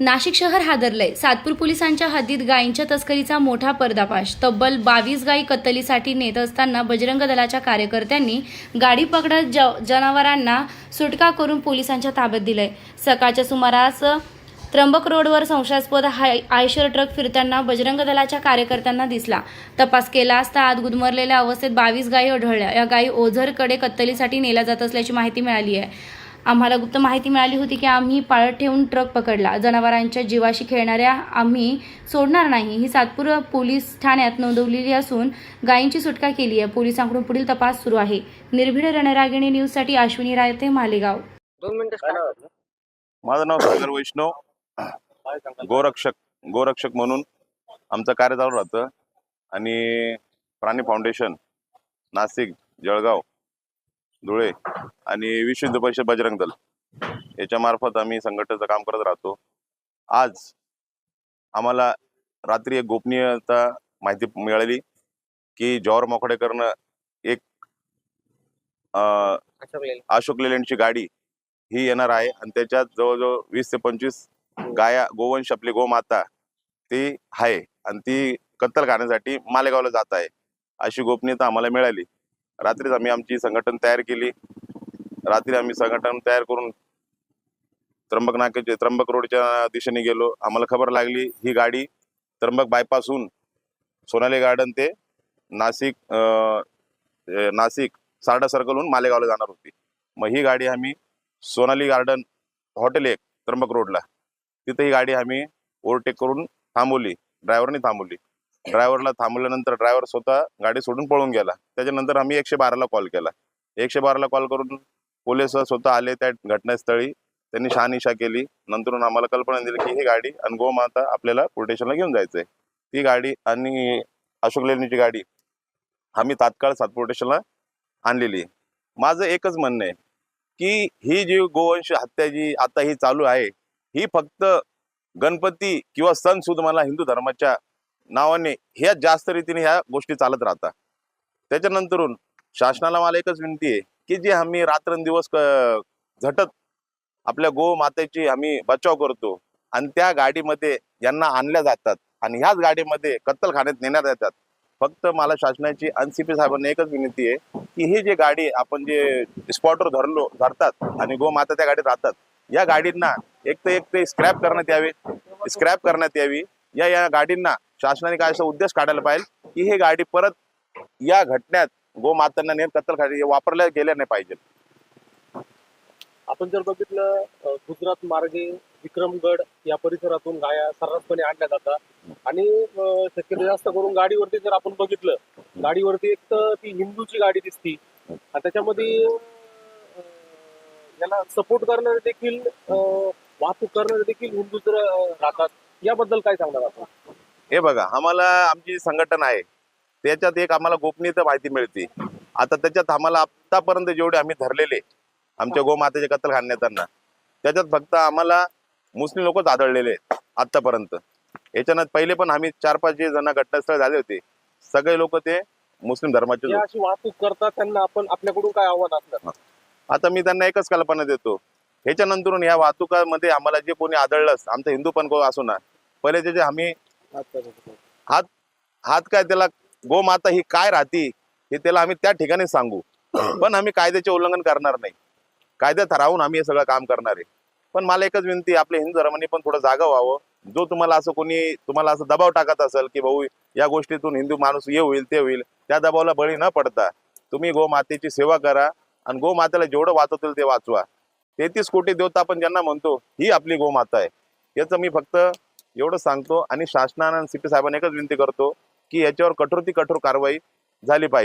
नाशिक शहर हादरलंय. सातपूर पोलिसांच्या हद्दीत गायींच्या तस्करीचा मोठा पर्दाफाश. तब्बल बावीस गायी कत्तलीसाठी नेत असताना बजरंग दलाच्या कार्यकर्त्यांनी गाडी पकडत ज जनावरांना सुटका करून पोलिसांच्या ताब्यात दिलंय. सकाळच्या सुमारास त्र्यंबक रोडवर संशयास्पद हाय आयशर ट्रक फिरताना बजरंग दलाच्या कार्यकर्त्यांना दिसला. तपास केला असता आत गुदमरलेल्या अवस्थेत बावीस गायी आढळल्या. या गायी ओझरकडे कत्तलीसाठी नेल्या जात असल्याची माहिती मिळाली आहे. आम्हाला गुप्त माहिती मिळाली होती की आम्ही पाळत ठेवून ट्रक पकडला. जनावरांच्या जीवाशी खेळणाऱ्या आम्ही सोडणार नाही. ही सातपूर पोलीस ठाण्यात नोंदवलेली असून गायींची सुटका केली आहे. पोलिसांकडून पुढील तपास सुरू आहे. निर्भीड रणरागिणी न्यूजसाठी अश्विनी रायते मालेगाव. दोन मिनिटं? माझं नाव सागर वैष्णव? गोरक्षक गोरक्षक म्हणून आमचं कार्य चालू राहतं. आणि प्राणी फाउंडेशन नाशिक जळगाव धुळे आणि विश्व हिंदू परिषद बजरंग दल. याच्या मार्फत आम्ही संघटनेचं काम करत राहतो. आज आम्हाला रात्री एक गोपनीयता माहिती मिळाली की जॉवर मोकडेकरनं एक अशोक लेले. अशोक लेलँडची गाडी ही येणार आहे आणि त्याच्यात जवळजवळ वीस ते पंचवीस गाया गोवंश आपली गोमाता ती आहे आणि ती कत्तल खाण्यासाठी मालेगावला जात आहे. अशी गोपनीयता आम्हाला मिळाली. रात्रीच आम्ही आमची संघटन तयार केली. रात्री आम्ही संघटन तयार करून त्र्यंबक नाक्याचे त्र्यंबक रोडच्या दिशेने गेलो. आम्हाला खबर लागली ही गाडी त्र्यंबक बायपासून सोनाली गार्डन ते नाशिक अं, नाशिक सारडा सर्कलहून मालेगावला जाणार होती. मग ही गाडी आम्ही सोनाली गार्डन हॉटेल एक त्र्यंबक रोडला. तिथे ही गाडी आम्ही ओव्हरटेक करून थांबवली ड्रायव्हरने थांबवली. ड्रायव्हरला थांबवल्यानंतर ड्रायव्हर स्वतः गाडी सोडून पळून गेला. त्याच्यानंतर आम्ही एकशे बाराला कॉल केला. एकशे बाराला कॉल करून पोलीस स्वतः आले त्या घटनास्थळी. त्यांनी शहानिशा केली. नंतर आम्हाला कल्पना दिली की ही गाडी आणि गोमाता आपल्याला पोलीस घेऊन जायचंय. ती गाडी आणि अशोक लेणीची गाडी आम्ही तात्काळ सातपूर स्टेशनला आणलेली. माझं एकच म्हणणं आहे की ही जी गोवंश हत्या जी आता ही चालू आहे ही फक्त गणपती किंवा सण सुद मला हिंदू धर्माच्या नावाने ह्या जास्त रीतीने ह्या गोष्टी चालत राहतात. त्याच्यानंतरून शासनाला मला एकच विनंती आहे की जे आम्ही रात्रंदिवस झटत आपल्या गो मातेची आम्ही बचाव करतो आणि त्या गाडीमध्ये यांना आणल्या जातात आणि ह्याच गाडीमध्ये कत्तलखान्यात नेण्यात येतात. फक्त मला शासनाची आणि सी पी साहेबांना एकच विनंती आहे की ही जी गाडी आपण जे स्पॉटवर धरलो धरतात आणि गोमाता त्या गाडीत राहतात या गाडींना एक तर एक ते स्क्रॅप करण्यात यावे स्क्रॅप करण्यात यावी. या या गाडींना शासनाने काय असा उद्देश काढायला पाहिजे की ही गाडी परत या घटनेत गोमातांना नेम कत्तल वापरल्या गेल्या नाही पाहिजे आपण जर बघितलं गुजरात मार्गे विक्रमगड या परिसरातून गाया सर्रासपणे आणल्या जातात. आणि शक्यतो जास्त करून गाडीवरती जर आपण बघितलं गाडीवरती एक तर ती हिंदूची गाडी दिसती. आणि त्याच्यामध्ये याला सपोर्ट करणारे देखील वाहतूक करणारे देखील हिंदू राहतात. याबद्दल काय सांगणार आपण? हे बघा आम्हाला आमची संघटन आहे. त्याच्यात एक आम्हाला गोपनीयता माहिती मिळते. आता त्याच्यात आम्हाला आतापर्यंत जेवढे आम्ही धरलेले आमच्या गोमातेचे कत्तल खाण्याताना त्याच्यात फक्त आम्हाला मुस्लिम लोकच आढळलेले आहेत आतापर्यंत याच्यानं पहिले पण आम्ही चार पाच जे जण घटनास्थळ झाले होते सगळे लोक ते मुस्लिम धर्माचे. अशी वाहतूक करतात त्यांना आपण आपल्याकडून काय आव्हान असणार? आता मी त्यांना एकच कल्पना देतो. ह्याच्यानंतरून या वाहतुकामध्ये आम्हाला जे कोणी आढळलं आमचं हिंदू पण असो ना पहिले त्याचे आम्ही हात काय त्याला गोमाता ही काय राहती हे त्याला आम्ही त्या ठिकाणी सांगू. पण आम्ही कायद्याचे उल्लंघन करणार नाही. कायद्यात राहून आम्ही हे सगळं काम करणार आहे. पण मला एकच विनंती आपल्या हिंदू धर्माने पण थोडं जागा व्हावं. जो तुम्हाला असं कोणी तुम्हाला असं दबाव टाकत असेल की भाऊ या गोष्टीतून हिंदू माणूस हे होईल ते होईल त्या दबावाला बळी न पडता तुम्ही गोमातेची सेवा करा आणि गोमातेला जेवढं वाचवतील ते वाचवा. तेहतीस कोटी देवता आपण ज्यांना म्हणतो ही आपली गोमाता आहे. याचं मी फक्त एवढं सांगतो आणि शासनानं सी पी साहेबांना एकच विनंती करतो की याच्यावर कठोर ती कठोर कारवाई झाली पाहिजे.